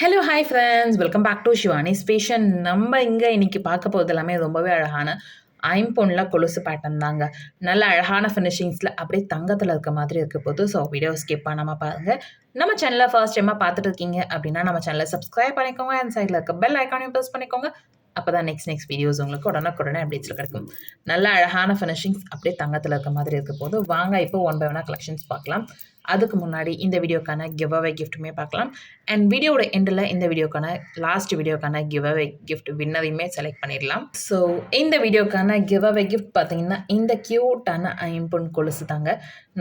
Hello hi friends welcome back to Shivani ஸ்பேஷன் நம்ம இங்கே இன்றைக்கி பார்க்க போகிறது எல்லாமே ரொம்பவே அழகான ஐம்பொன்னில் கொலுசு பேட்டர்ன் தாங்க. நல்ல அழகான ஃபினிஷிங்ஸில் அப்படியே தங்கத்தில் இருக்க மாதிரி இருக்க போது ஸோ வீடியோ ஸ்கிப் பண்ணாமல் பாருங்கள் நம்ம சேனலை ஃபர்ஸ்ட் டைமாக பார்த்துட்டு இருக்கீங்க அப்படின்னா நம்ம சேனலை சப்ஸ்கிரைப் பண்ணிக்கோங்க. அண்ட் சைடில் இருக்க பெல் ஐக்கானையும் ப்ரெஸ் பண்ணிக்கோங்க. அப்போ தான் நெக்ஸ்ட் நெக்ஸ்ட் வீடியோஸ் உங்களுக்கு உடனுக்குடனே அப்டேட்ஸில் கிடைக்கும். நல்ல அழகான ஃபினிஷிங்ஸ் அப்படியே தங்கத்தில் இருக்க மாதிரி இருக்க போது வாங்க இப்போ ஒன் பை ஒன்னாக கலெக்ஷன்ஸ் பார்க்கலாம். அதுக்கு முன்னாடி இந்த வீடியோக்கான கிவ் அவே கிஃப்ட்டுமே பார்க்கலாம். அண்ட் வீடியோட எண்டில் இந்த வீடியோக்கான லாஸ்ட் வீடியோக்கான கிவ் அவே கிஃப்ட் வின்னரையுமே செலக்ட் பண்ணிடலாம். ஸோ இந்த வீடியோக்கான கிவ் அவே கிஃப்ட் பார்த்தீங்கன்னா இந்த க்யூட்டான ஐம்பொன் கொலுசு தாங்க.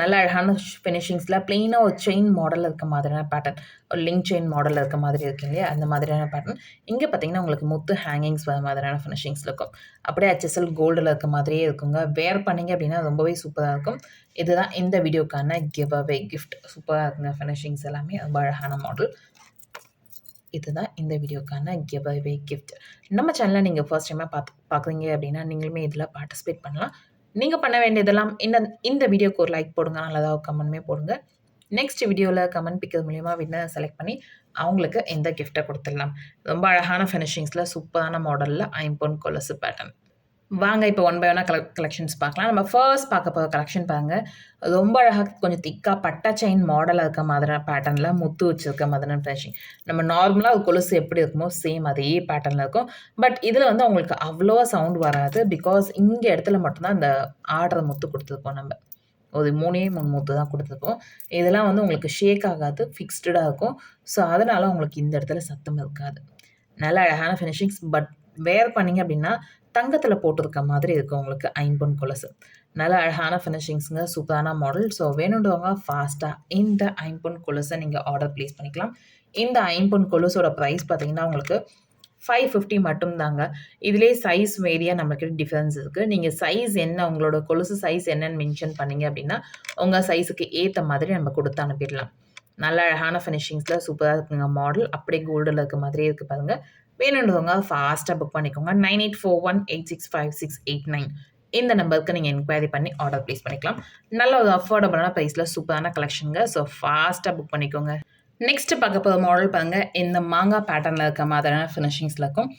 நல்ல அழகான ஃபினிஷிங்ஸில் ப்ளெயினாக ஒரு செயின் மாடலில் இருக்க மாதிரியான பேட்டர்ன் ஒரு லிங்க் செயின் மாடலில் இருக்க மாதிரி இருக்கு இல்லையா? அந்த மாதிரியான பேட்டர்ன் இங்கே பார்த்தீங்கன்னா உங்களுக்கு முத்து ஹேங்கிங்ஸ் வர மாதிரியான ஃபினிஷிங்ஸில் இருக்கும். அப்படியே ஹெச்எஸ்எல் கோல்டில் இருக்க மாதிரியே இருக்குங்க. வேர் பண்ணிங்க அப்படின்னா ரொம்பவே சூப்பராக இருக்கும். இதுதான் இந்த வீடியோக்கான கிவ் அவே கிஃப்ட் கிஃப்ட் சூப்பராக இருக்குங்க ஃபினிஷிங்ஸ் எல்லாமே ரொம்ப அழகான மாடல் இதுதான் இந்த வீடியோக்கான கிவ் அவே கிஃப்ட் நம்ம சேனலில் நீங்கள் ஃபர்ஸ்ட் டைமாக பார்த்து பார்க்குறீங்க அப்படின்னா நீங்களுமே இதில் பார்ட்டிசிபேட் பண்ணலாம். நீங்கள் பண்ண வேண்டியதெல்லாம் இந்த இந்த வீடியோக்கு ஒரு லைக் போடுங்க நல்லதாக கமெண்ட்மே போடுங்க. நெக்ஸ்ட் வீடியோவில் கமெண்ட் பிக்கிறது மூலிமா வின்னர் செலக்ட் பண்ணி அவங்களுக்கு எந்த கிஃப்ட்டை கொடுத்துடலாம். ரொம்ப அழகான ஃபினிஷிங்ஸில் சூப்பரான மாடலில் ஐம்பொன் கொலசு பேட்டர்ன் வாங்க இப்போ ஒன் பை ஒன்னாக கலெக் கலெக்ஷன்ஸ் பார்க்கலாம். நம்ம ஃபர்ஸ்ட் பார்க்க போகிற கலெக்ஷன் பாருங்க. ரொம்ப அழகாக கொஞ்சம் திக்காக பட்டா செயின் மாடலாக இருக்க மாதிரி பேட்டர்னில் முத்து வச்சுருக்க மாதிரி ஃபினிஷிங் நம்ம நார்மலாக ஒரு கொலுசு எப்படி இருக்குமோ சேம் அதே பேட்டர்னில் இருக்கும். பட் இதில் வந்து அவங்களுக்கு அவ்வளோவா சவுண்ட் வராது பிகாஸ் இங்கே இடத்துல மட்டும்தான் அந்த ஆர்டர் முத்து கொடுத்துருப்போம் நம்ம. ஒரு மூணே மூணு முத்து தான் கொடுத்துருப்போம் இதெல்லாம் வந்து உங்களுக்கு ஷேக் ஆகாது ஃபிக்ஸ்டாக இருக்கும். ஸோ அதனால் உங்களுக்கு இந்த இடத்துல சத்தம் இருக்காது. நல்ல அழகான ஃபினிஷிங்ஸ் பட் வேர் பண்ணிங்க அப்படின்னா தங்கத்தில் போட்டிருக்க மாதிரி இருக்கும் உங்களுக்கு ஐம்பொன் கொலசு. நல்ல அழகான ஃபினிஷிங்ஸுங்க சூப்பரான மாடல் ஸோ வேணுன்றவங்க ஃபாஸ்ட்டாக இந்த ஐம்பொன் கொலுசை நீங்கள் ஆர்டர் ப்ளேஸ் பண்ணிக்கலாம். இந்த ஐம்பொன் கொலுசோட ப்ரைஸ் பார்த்தீங்கன்னா உங்களுக்கு ஃபைவ் ஃபிஃப்டி மட்டும்தாங்க. இதிலே சைஸ் வேரியாக நம்மக்கிட்ட டிஃப்ரென்ஸ் இருக்குது நீங்கள் சைஸ் என்ன உங்களோட கொலுசு சைஸ் என்னன்னு மென்ஷன் பண்ணீங்க அப்படின்னா உங்கள் சைஸுக்கு ஏற்ற மாதிரி நம்ம கொடுத்து அனுப்பிடலாம். நல்ல அழகான ஃபினிஷிங்ஸில் சூப்பராக இருக்குங்க மாடல் அப்படியே கோல்டில் இருக்க மாதிரியே இருக்குது பாருங்கள் வேணுன்றவங்க ஃபாஸ்ட்டாக புக் பண்ணிக்கோங்க. Nine eight four one eight six five six eight nine இந்த நம்பருக்கு நீங்கள் என்கொயரி பண்ணி ஆர்டர் ப்ளேஸ் பண்ணிக்கலாம். நல்ல ஒரு அஃபோர்டபுளான ப்ரைஸில் சூப்பரான கலெக்ஷனுங்க ஸோ ஃபாஸ்ட்டாக புக் பண்ணிக்கோங்க. நெக்ஸ்ட் பார்க்க போகிற மாடல் பாருங்கள் இந்த மாங்காய் பேட்டர்னில் இருக்க மாதிரியான ஃபினிஷிங்ஸில் இருக்கும்.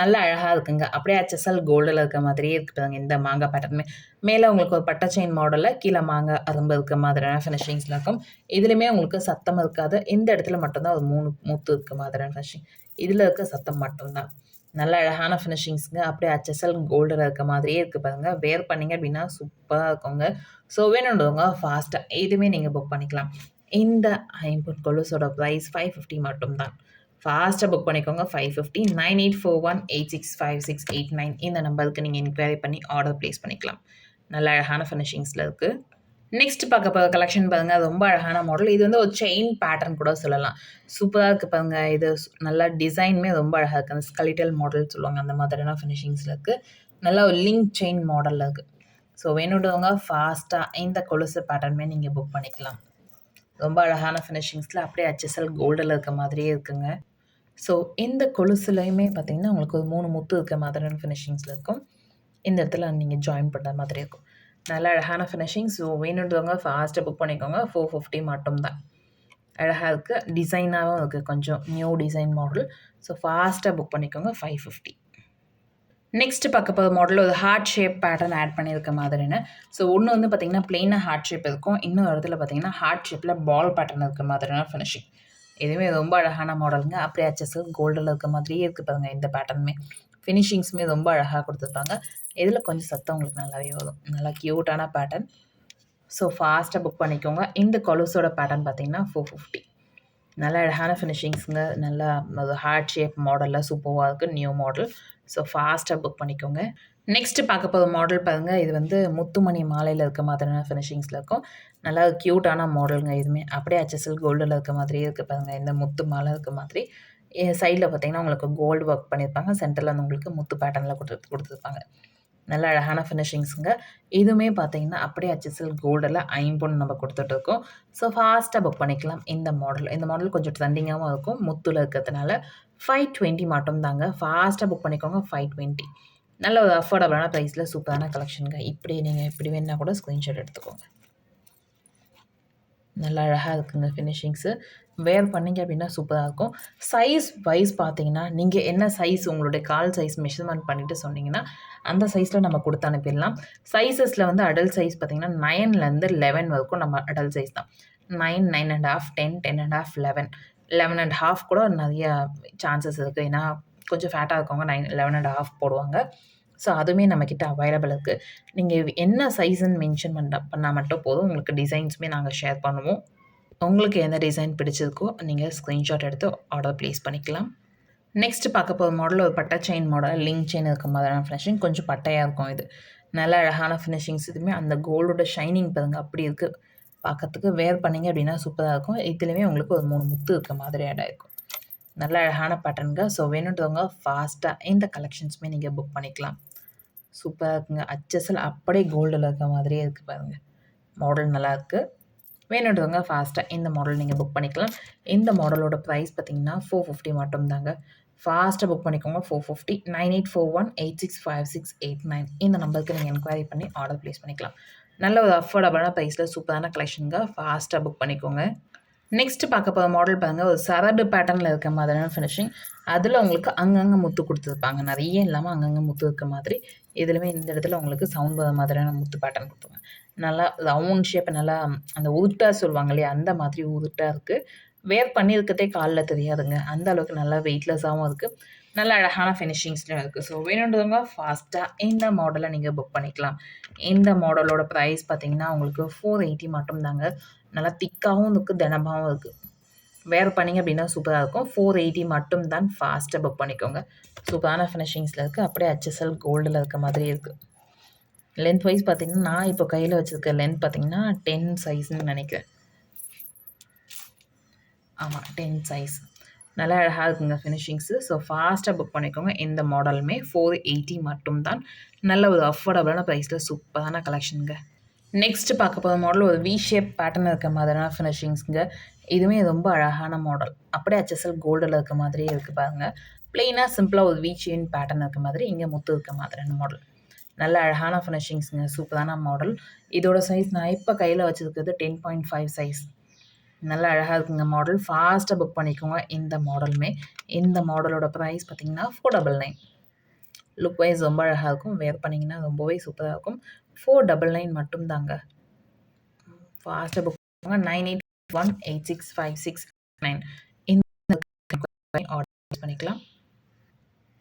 நல்லா அழகாக இருக்குங்க. அப்படியே ஹெச்எஸ்எல் கோல்டில் இருக்க மாதிரியே இருக்குதுங்க இந்த மாங்காய் பேட்டர்னுமே மேலே உங்களுக்கு ஒரு பட்டை செயின் மாடலில் கீழே மாங்காய் அரும்பு இருக்க மாதிரியான ஃபினிஷிங்ஸில் இருக்கும். இதுலேயுமே உங்களுக்கு சத்தம் இருக்காது. இந்த இடத்துல மட்டும்தான் ஒரு மூணு மூத்து இருக்க மாதிரியான ஃபினிஷிங் இதில் இருக்க சத்தம் மட்டும்தான். நல்ல அழகான ஃபினிஷிங்ஸுங்க அப்படியே ஹெச்எஸ்எல் கோல்டில் இருக்க மாதிரியே இருக்குது பாருங்கள் வேர் பண்ணிங்க அப்படின்னா சூப்பராக இருக்குங்க. ஸோ வேணுன்றவங்க ஃபாஸ்ட்டாக எதுவுமே நீங்கள் புக் பண்ணிக்கலாம். இந்த ஐம்பொன் கொலுசோட ப்ரைஸ் ஃபைவ் ஃபிஃப்டி மட்டும்தான். ஃபாஸ்ட்டாக புக் பண்ணிக்கோங்க. Five fifty nine eight four one eight six five six eight nine இந்த நம்பருக்கு நீங்கள் என்கொயரி பண்ணி ஆர்டர் ப்ளேஸ் பண்ணிக்கலாம். நல்ல அழகான ஃபினிஷிங்ஸில் இருக்குது நெக்ஸ்ட் பார்க்க போகிற கலெக்ஷன் பாருங்கள் ரொம்ப அழகான மாடல் இது வந்து ஒரு செயின் பேட்டர்ன் கூட சொல்லலாம். சூப்பராக இருக்குது பாருங்க. இது நல்லா டிசைனுமே ரொம்ப அழகாக இருக்குது அந்த ஸ்கலிட்டல் மாடல் சொல்லுவாங்க. அந்த மாதிரியான ஃபினிஷிங்ஸில் இருக்குது நல்லா ஒரு லிங்க் செயின் மாடலில் இருக்குது ஸோ வேணுன்றவங்க ஃபாஸ்ட்டாக இந்த கொலுசு பேட்டர்னுமே நீங்கள் புக் பண்ணிக்கலாம். ரொம்ப அழகான ஃபினிஷிங்ஸில் அப்படியே அச்சசல் கோல்டில் இருக்க மாதிரியே இருக்குங்க. ஸோ இந்த கொலுசுலையுமே பார்த்தீங்கன்னா உங்களுக்கு ஒரு மூணு முத்து இருக்க மாதிரியான ஃபினிஷிங்ஸில் இருக்கும். இந்த இடத்துல நீங்கள் ஜாயின் பண்ணுற மாதிரி இருக்கும். நல்ல அழகான ஃபினிஷிங் ஸோ வேணுன்றவங்க ஃபாஸ்ட்டாக புக் பண்ணிக்கோங்க. ஃபோர் ஃபிஃப்டி மட்டும்தான். அழகாக இருக்குது டிசைனாகவும் இருக்குது கொஞ்சம் நியூ டிசைன் மாடல் ஸோ ஃபாஸ்ட்டாக புக் பண்ணிக்கோங்க. ஃபைவ் ஃபிஃப்டி நெக்ஸ்ட் பார்க்க போகிற மாடல் ஒரு ஹார்ட் ஷேப் பேட்டர்ன் ஆட் பண்ணியிருக்க மாதிரின்னு. ஸோ ஒன்று வந்து பார்த்திங்கன்னா ப்ளெயினாக ஹார்ட் ஷேப் இருக்கும். இன்னொரு இடத்துல பார்த்திங்கன்னா ஹார்ட் ஷேப்பில் பால் பேட்டர்ன் இருக்க மாதிரியான ஃபினிஷிங் இதுவுமே ரொம்ப அழகான மாடலுங்க அப்படியே ஹெச்எஸ் கோல்டில் இருக்க மாதிரியே இருக்குது பாருங்க இந்த பேட்டர்னுமே ஃபினிஷிங்ஸுமே ரொம்ப அழகாக கொடுத்துருப்பாங்க. இதில் கொஞ்சம் சத்தம் உங்களுக்கு நல்லாவே வரும். நல்லா க்யூட்டான பேட்டர்ன் ஸோ ஃபாஸ்ட்டாக புக் பண்ணிக்கோங்க. இந்த கொலுஸோட பேட்டர்ன் பார்த்தீங்கன்னா ஃபோர் ஃபிஃப்டி நல்ல அழகான ஃபினிஷிங்ஸுங்க நல்லா ஹார்ட் ஷேப் மாடலில் சூப்பராக இருக்குது நியூ மாடல் ஸோ ஃபாஸ்ட்டாக புக் பண்ணிக்கோங்க. நெக்ஸ்ட்டு பார்க்க போகிற மாடல் பாருங்கள் இது வந்து முத்துமணி மாலையில் இருக்க மாதிரியான ஃபினிஷிங்ஸில் இருக்கும். நல்லா க்யூட்டான மாடலுங்க இதுவுமே அப்படியே அச்சசல் கோல்டில் இருக்க மாதிரியே இருக்குது பாருங்கள் இந்த முத்து மாலை இருக்க மாதிரி. சைடில் பார்த்தீங்கன்னா உங்களுக்கு கோல்டு ஒர்க் பண்ணியிருப்பாங்க. சென்டரில் வந்து உங்களுக்கு முத்து பேட்டர்னில் கொடுத்து கொடுத்துருப்பாங்க. நல்ல அழகான ஃபினிஷிங்ஸுங்க இதுவுமே பார்த்தீங்கன்னா அப்படியே அச்சசல் கோல்டில் ஐம்பொன் நம்ம கொடுத்துட்ருக்கோம் ஸோ ஃபாஸ்ட்டாக புக் பண்ணிக்கலாம். இந்த மாடல் இந்த மாடல் கொஞ்சம் ட்ரெண்டிங்காகவும் இருக்கும். முத்தில் இருக்கிறதுனால ஃபைவ் டுவெண்ட்டி மட்டும் தாங்க ஃபாஸ்ட்டாக புக் பண்ணிக்கோங்க. ஃபைவ் டுவெண்ட்டி நல்ல ஒரு அஃபோர்டபுளான ப்ரைஸில் சூப்பரான கலெக்ஷனுங்க இப்படி நீங்கள் இப்படி வேணால் கூட ஸ்க்ரீன்ஷாட் எடுத்துக்கோங்க. நல்லா அழகாக இருக்குங்க ஃபினிஷிங்ஸு வேர் பண்ணீங்க அப்படின்னா சூப்பராக இருக்கும். சைஸ் வைஸ் பார்த்தீங்கன்னா நீங்கள் என்ன சைஸ் உங்களுடைய கால் சைஸ் மெஷர்மெண்ட் பண்ணிவிட்டு சொன்னீங்கன்னா அந்த சைஸில் நம்ம கொடுத்து அனுப்பிடலாம். சைஸஸில் வந்து அடல்ட் சைஸ் பார்த்தீங்கன்னா நைன்லேருந்து லெவன் வரைக்கும் நம்ம அடல்ட் சைஸ் தான். Nine nine and half ten ten and half eleven eleven and half கூட நிறைய சான்சஸ் இருக்குது ஏன்னா கொஞ்சம் ஃபேட்டாக இருக்கவங்க நைன் லெவன் அண்ட் ஹாஃப் போடுவாங்க. ஸோ அதுவுமே நம்மக்கிட்ட அவைலபிள் இருக்குது நீங்கள் என்ன சைஸுன்னு மென்ஷன் பண்ண பண்ணால் மட்டும் போதும். உங்களுக்கு டிசைன்ஸுமே நாங்கள் ஷேர் பண்ணுவோம். உங்களுக்கு எந்த டிசைன் பிடிச்சிருக்கோ நீங்கள் ஸ்க்ரீன்ஷாட் எடுத்து ஆர்டர் ப்ளேஸ் பண்ணிக்கலாம். நெக்ஸ்ட் பார்க்க போகிற மாடல் ஒரு பட்டை செயின் மாடல் லிங்க் செயின் இருக்க மாதிரியான ஃபினிஷிங் கொஞ்சம் பட்டையாக இருக்கும் இது. நல்ல அழகான ஃபினிஷிங்ஸ் இதுவுமே அந்த கோல்டோட ஷைனிங் பாருங்க அப்படி இருக்குது பார்க்கறதுக்கு வேர் பண்ணிங்க அப்படின்னா சூப்பராக இருக்கும். இதுலேயுமே உங்களுக்கு ஒரு மூணு முத்து இருக்க மாதிரி இடம் இருக்கும் நல்ல அழகான பேட்டர்னுங்க ஸோ வேணுன்றவங்க ஃபாஸ்ட்டாக இந்த கலெக்ஷன்ஸுமே நீங்கள் புக் பண்ணிக்கலாம். சூப்பராக இருக்குங்க. அச்சசல் அப்படியே கோல்டில் இருக்க மாதிரியே இருக்குது பாருங்கள் மாடல் நல்லாயிருக்கு வேணுன்றவங்க ஃபாஸ்ட்டாக இந்த மாடல் நீங்கள் புக் பண்ணிக்கலாம். இந்த மாடலோட ப்ரைஸ் பார்த்தீங்கன்னா ஃபோர் ஃபிஃப்டி மட்டும் தாங்க ஃபாஸ்ட்டாக புக் பண்ணிக்கோங்க. Four fifty nine eight four one eight six five six eight nine இந்த நம்பருக்கு நீங்கள் என்கொயரி பண்ணி ஆர்டர் ப்ளேஸ் பண்ணிக்கலாம். நல்ல ஒரு அஃபோர்டபுளான ப்ரைஸில் சூப்பரான கலெக்ஷனுங்க ஃபாஸ்ட்டாக புக் பண்ணிக்கோங்க. நெக்ஸ்ட்டு பார்க்க போகிற மாடல் பாருங்கள் ஒரு சரடு பேட்டர்னில் இருக்க மாதிரியான ஃபினிஷிங் அதில் உங்களுக்கு அங்கங்கே முத்து கொடுத்துருப்பாங்க. நிறைய இல்லாமல் அங்கங்கே முத்து இருக்க மாதிரி. இதுலையுமே இந்த இடத்துல உங்களுக்கு சவுண்ட் வர மாதிரியான முத்து பேட்டர்ன் கொடுப்பாங்க நல்லா ரவுண்ட் ஷேப் நல்லா அந்த உருட்டாக சொல்லுவாங்க இல்லையா அந்த மாதிரி உருட்டாக இருக்குது வேர் பண்ணியிருக்கதே காலில் தெரியாதுங்க. அந்த அளவுக்கு நல்லா வெயிட்லெஸ்ஸாகவும் இருக்குது நல்ல அழகான ஃபினிஷிங்ஸ்லையும் இருக்குது ஸோ வேணுன்றவங்க ஃபாஸ்ட்டாக இந்த மாடலை நீங்கள் புக் பண்ணிக்கலாம். இந்த மாடலோட ப்ரைஸ் பார்த்தீங்கன்னா உங்களுக்கு ஃபோர் எயிட்டி மட்டும் தாங்க நல்லா திக்காகவும் இருக்குது தினமாகவும் இருக்குது வேர் பண்ணிங்க அப்படின்னா சூப்பராக இருக்கும். ஃபோர் எயிட்டி மட்டும் தான் ஃபாஸ்ட்டாக புக் பண்ணிக்கோங்க. சூப்பரான ஃபினிஷிங்ஸில் இருக்குது அப்படியே ஹெச்எஸ்எல் கோல்டில் இருக்க மாதிரி இருக்குது லென்த் வைஸ் பார்த்திங்கன்னா நான் இப்போ கையில் வச்சுருக்க லென்த் பார்த்தீங்கன்னா டென் சைஸ்ன்னு நினைக்கிறேன். ஆமாம் டென் சைஸ் நல்லா அழகாக இருக்குங்க ஃபினிஷிங்ஸு ஸோ ஃபாஸ்ட்டாக புக் பண்ணிக்கோங்க. இந்த மாடலுமே ஃபோர் எயிட்டி மட்டும்தான். நல்ல ஒரு அஃபோர்டபுளான ப்ரைஸில் சூப்பரான கலெக்ஷனுங்க நெக்ஸ்ட் பார்க்க போகிற மாடல் ஒரு வி ஷேப் பேட்டர்ன் இருக்க மாதிரியான ஃபினிஷிங்ஸுங்க இதுவுமே ரொம்ப அழகான மாடல் அப்படியே ஹெச்எஸ்எல் கோல்டில் இருக்க மாதிரியே இருக்குது பாருங்கள் ப்ளெயினாக சிம்பிளாக ஒரு வி செயின் பேட்டர்ன் இருக்க மாதிரி இங்கே முத்து இருக்க மாதிரியான மாடல் நல்ல அழகான ஃபினிஷிங்ஸுங்க சூப்பரான மாடல் இதோட சைஸ் நான் இப்போ கையில் வச்சுருக்கிறது டென் பாயிண்ட் ஃபைவ் சைஸ் நல்லா அழகாக இருக்குங்க. மாடல் ஃபாஸ்ட்டாக புக் பண்ணிக்கோங்க. இந்த மாடலுமே இந்த மாடலோட ப்ரைஸ் பார்த்திங்கன்னா four double nine look wise ரொம்ப அழகாக இருக்கும். வேர் பண்ணிங்கன்னா ரொம்பவே சூப்பராக இருக்கும். ஃபோர் டபுள் நைன் மட்டும்தாங்க. ஃபாஸ்ட்டாக புக் பண்ணுங்க nine eight one eight six five six nine இந்த ஆர்டர் பண்ணிக்கலாம்.